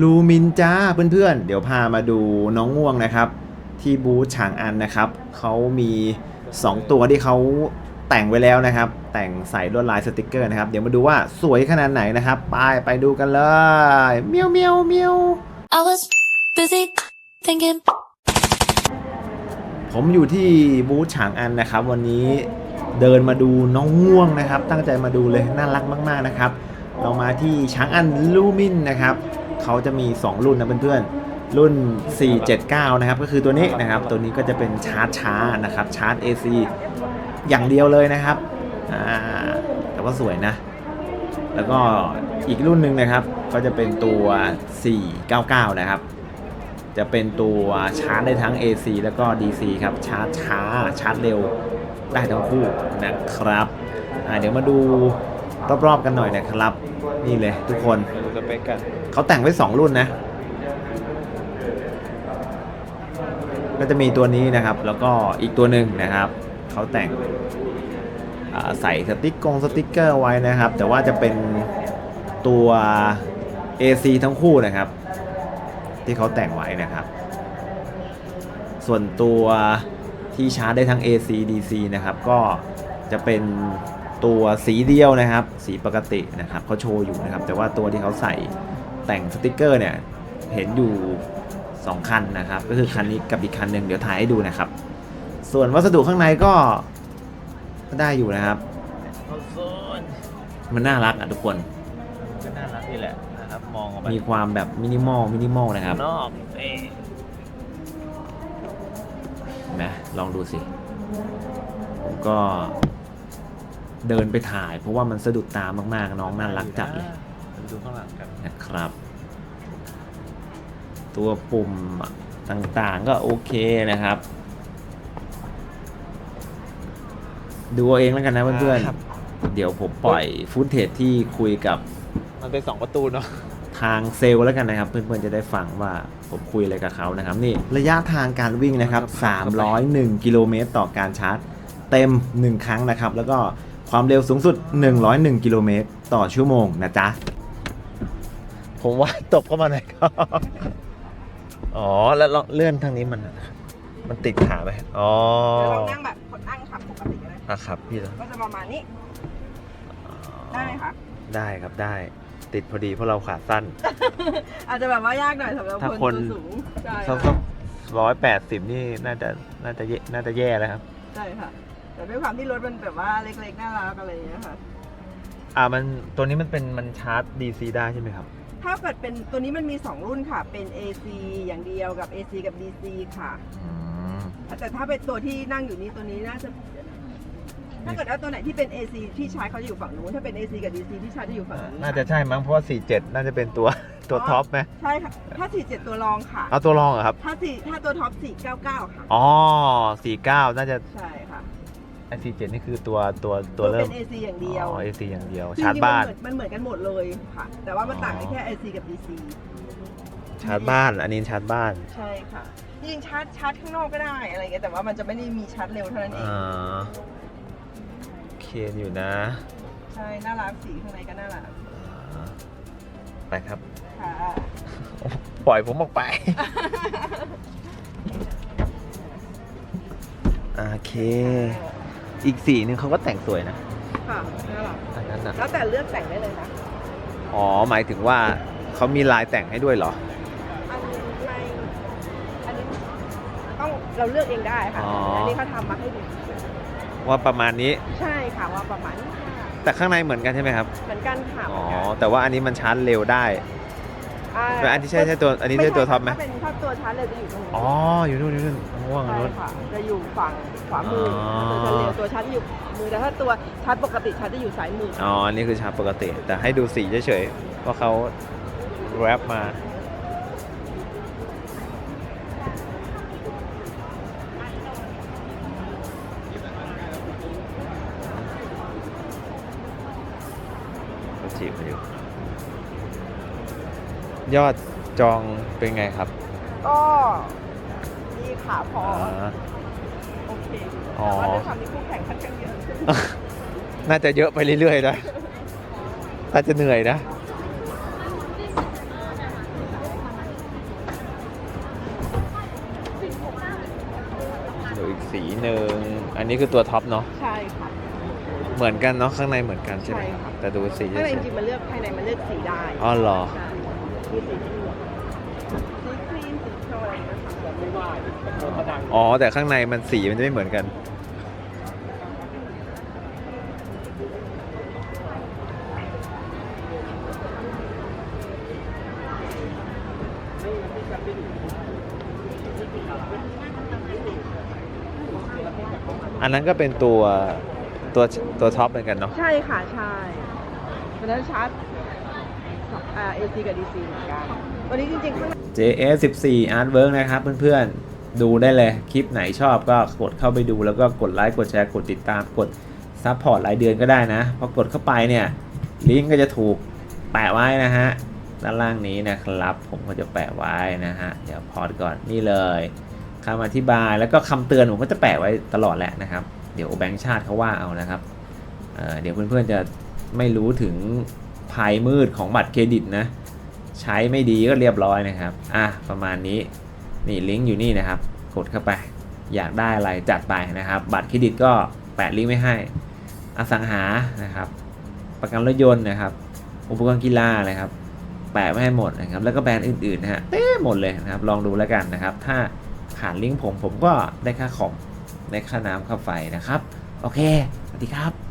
ลูมินจ้าเพื่อนๆ เดี๋ยวพามาดูน้องง่วงนะครับ ที่บูธฉางอันนะครับเขามี 2 ตัวที่เขาแต่งไว้แล้วนะครับ แต่งใส่ลวดลายสติกเกอร์นะครับ เดี๋ยวมาดูว่าสวยขนาดไหนนะครับไปไปดูกันเลยเมียวเมียวเมียว I was busy thinking. ผมอยู่ที่บูธฉางอันนะครับ วันนี้เดินมาดูน้องง่วงนะครับ ตั้งใจมาดูเลยน่ารักมาก ๆนะครับ เรามาที่ช้างอันลูมินนะครับ เขาจะมี 2 รุ่นนะเพื่อนๆ รุ่น 479 นะครับ ก็คือตัวนี้นะครับ ตัวนี้ก็จะเป็นชาร์จช้านะครับ ชาร์จ AC อย่างเดียวเลยนะครับ แต่ว่าสวยนะ แล้วก็อีกรุ่นหนึ่งนะครับ ก็จะเป็นตัว 499 นะครับ จะเป็นตัวชาร์จได้ทั้ง AC แล้วก็ DC ครับ ชาร์จช้า ชาร์จเร็ว ได้ทั้งคู่นะครับเดี๋ยวมาดูรอบๆกันหน่อยนะครับ นี่เลยทุกคนดูสเปคกันเขาแต่งไว้ 2 รุ่นนะ ก็จะมีตัวนี้นะครับ แล้วก็อีกตัวหนึ่งนะครับเขาแต่งอ่าใส่สติ๊กกงสติ๊กเกอร์ไว้นะครับ แต่ว่าจะเป็นตัว AC ทั้งคู่นะครับ ที่เขาแต่งไว้นะครับ ส่วนตัวที่ชาร์จได้ทั้ง AC DC นะครับ ก็จะเป็น ตัวสีเดียวนะครับ สีปกตินะครับเขาโชว์อยู่นะครับ แต่ว่าตัวที่เขาใส่แต่งสติกเกอร์เนี่ย เห็นอยู่ 2 คันนะครับ ก็คือคันนี้กับอีกคันหนึ่งเดี๋ยวถ่ายให้ดูนะครับ ส่วนวัสดุข้างในก็ก็ได้อยู่นะครับคอนโซลมันน่ารักอะทุกคนก็น่ารักนี่แหละนะครับมองออกมามีความแบบมินิมอลมินิมอลนะครับนอกเอ๊ะเห็นไหมลองดูสิผมก็ เดินไปถ่ายเพราะว่ามันสะดุดตามากๆ น้องน่ารักจัดเลยมาดูข้างหลังกันนะครับ ตัวปุ่มต่างๆก็โอเคนะครับ ดูเอาเองแล้วกันนะเพื่อนครับ ๆ เดี๋ยวผมปล่อยฟุตเทจที่คุยกับมันเป็นสองประตูเนาะทางเซลล์แล้วกันนะครับ เพื่อนๆจะได้ฟังว่าผมคุยอะไรกับเขานะครับ นี่ระยะทางการวิ่งนะครับ 301 กิโลเมตรต่อการชาร์จ เต็ม 1 ครั้งนะครับ แล้วก็ ความเร็วสูงสุด 101 กิโลเมตรต่อชั่วโมงนะจ๊ะ ผมว่าตบเข้ามาหน่อยครับอ๋อ แล้วลองเลื่อนทางนี้มัน มันติดขาไหมอ๋อเดี๋ยวเรานั่งแบบคนนั่งขับปกติก็ได้อะครับพี่ก็จะประมาณนี้ ได้ไหมคะได้ครับได้ ติดพอดีเพราะเราขาสั้น อาจจะแบบว่ายากหน่อยสำหรับถ้าคนคนตัวสูงใช่สักค่ะร้อยแปดสิบนี่น่าจะน่าจะแย่น่าจะแย่แล้วครับ ใช่ค่ะ แต่ด้วยความที่รถมันแบบว่าเล็กๆน่ารักอะไรอย่างเงี้ยค่ะ อ่ามันตัวนี้มันเป็นมันชาร์จ DC ได้ใช่ไหมครับ ถ้าเกิดเป็นตัวนี้มันมี 2 รุ่นค่ะ เป็น AC อย่างเดียวกับ AC กับ DC ค่ะ อืม แต่ถ้าเป็นตัวที่นั่งอยู่นี้ตัวนี้น่าจะ ถ้าเกิดว่าตัวไหนที่เป็น AC ที่ชาร์จเขาจะอยู่ฝั่งนู้นถ้าเป็น AC กับ DC ที่ชาร์จจะอยู่ฝั่งนี้น่าจะใช่มั้งเพราะว่า47 น่าจะเป็นตัวตัวท็อปไหมใช่ค่ะ ถ้า 47 ตัวรองค่ะ เอาตัวรองเหรอครับ ถ้า4ถ้าตัวท็อป499 ค่ะ อ๋อ49 น่าจะใช่ค่ะ ไอ47นี่คือตัวตัวตัวเริ่เป็มน AC อย่างเดียวอ๋อ AC อย่างเดียวจงๆชาร์จบ้านมันเหมือนมันเหมือนกันหมดเลยค่ะ แต่ว่ามันต่างกันแค่ AC กับ DC ชาร์จบ้าน อันนี้ชาร์จบ้านใช่ค่ะจริงๆชาร์จชาร์จข้างนอกก็ได้อะไรเงี้ยแต่ว่ามันจะไม่ได้มีชาร์จเร็วเท่านั้นเอง อ่าโอเคอยู่นะใช่ น่ารักสีข้างในก็น่ารักอ่าไปครับ ค่ะปล่อยผมออกไป โอเค อีกสีหนึ่งเขาก็แต่งสวยนะค่ะน่ารักอันนั้นนะแล้วแต่เลือกแต่งได้เลยนะอ๋อหมายถึงว่าเขามีลายแต่งให้ด้วยเหรอ อันนี้ไม่อันนี้ต้องเราเลือกเองได้ค่ะ อ๋ออันนี้เขาทำมาให้ดูว่าประมาณนี้ใช่ค่ะว่าประมาณนี้ค่ะแต่ข้างในเหมือนกันใช่ไหมครับ เหมือนกันค่ะเหอ๋มืออนกันแต่ว่าอันนี้มันชาร์จเร็วได้า แล้วอันที่ใช่ใช่ตัวอันนี้ใช่ตัวท็อปไหม ถ้าเป็นถ้าตัวชาร์จเร็วจะอยู่ตรงนี้อ๋อ อยู่นู่นอยู่นู่นง่วงใช่นู่นค่ะจะอยู่ฝั่งขวามือออ ตัวชาร์จเร็วตัวชาร์จจะอยู่มือแต่ถ้าตัวชาร์จปกติชาร์จจะอยู่ซ้ายมืออ๋อ อันนี้คือชาร์จปกติ แต่ให้ดูสีเฉยๆว่าเขาแรปมาก็จีบมาอยู่ ยอดจองเป็นไงครับก็ดีค่ะพออโอเคแต่ว่าด้วยความที่คู่แข่งค่อนข้างเยอะน่าจะเยอะไปเรื่อยๆนะน่าจะเหนื่อยนะดี๋อีกสีหนึ่ง อันนี้คือตัวท็อปเนาะ ใช่ค่ะเหมือนกันเนาะข้างในเหมือนกันใช่ไหมแต่ดูสีข้างในจริงๆมาเลือกภายในมาเลือกสีได้ อ๋อเหรอ มีสีที่เหลือสีครีมสีโชว์อะไรนะคะอ๋อ แต่ข้างในมันสีมันจะไม่เหมือนกัน อันนั้นก็เป็นตัวตัวตัวท็อปเหมือนกันเนาะ ใช่ค่ะ ใช่วันนั้นชาร์จ อ่า AC กับ DC เหมือนกันวันนี้จริงๆข้างใน JS 14 Artwork นะครับเพื่อนๆ ดูได้เลยคลิปไหนชอบก็กดเข้าไปดูแล้วก็กดไลค์กดแชร์กดติดตามกดซัพพอร์ตรายเดือนก็ได้นะพอกดเข้าไปเนี่ยลิงก์ก็จะถูกแปะไว้นะฮะด้านล่างนี้นะครับ ผมก็จะแปะไว้นะฮะเดี๋ยวพอดก่อนนี่เลยคำอธิบายแล้วก็คำเตือนผมก็จะแปะไว้ตลอดแหละนะครับ เดี๋ยวแบงค์ชาติเขาว่าเอานะครับเเดี๋ยวเพื่อนๆจะไม่รู้ถึง ภัยมืดของบัตรเครดิตนะ ใช้ไม่ดีก็เรียบร้อยนะครับ อะประมาณนี้ นี่ลิงก์อยู่นี่นะครับ กดเข้าไป อยากได้อะไรจัดไปนะครับ บัตรเครดิตก็แปะลิงก์ไว้ให้ อสังหานะครับ ประกันรถยนต์นะครับ อุปกรณ์กีฬานะครับ แปะไว้ให้หมดนะครับ แล้วก็แบรนด์อื่นๆนะฮะเต้หมดเลยนะครับ ลองดูแล้วกันนะครับ ถ้าผ่านลิงก์ผมผมก็ได้ค่าคอมได้ค่าน้ำค่าไฟนะครับ โอเค สวัสดีครับ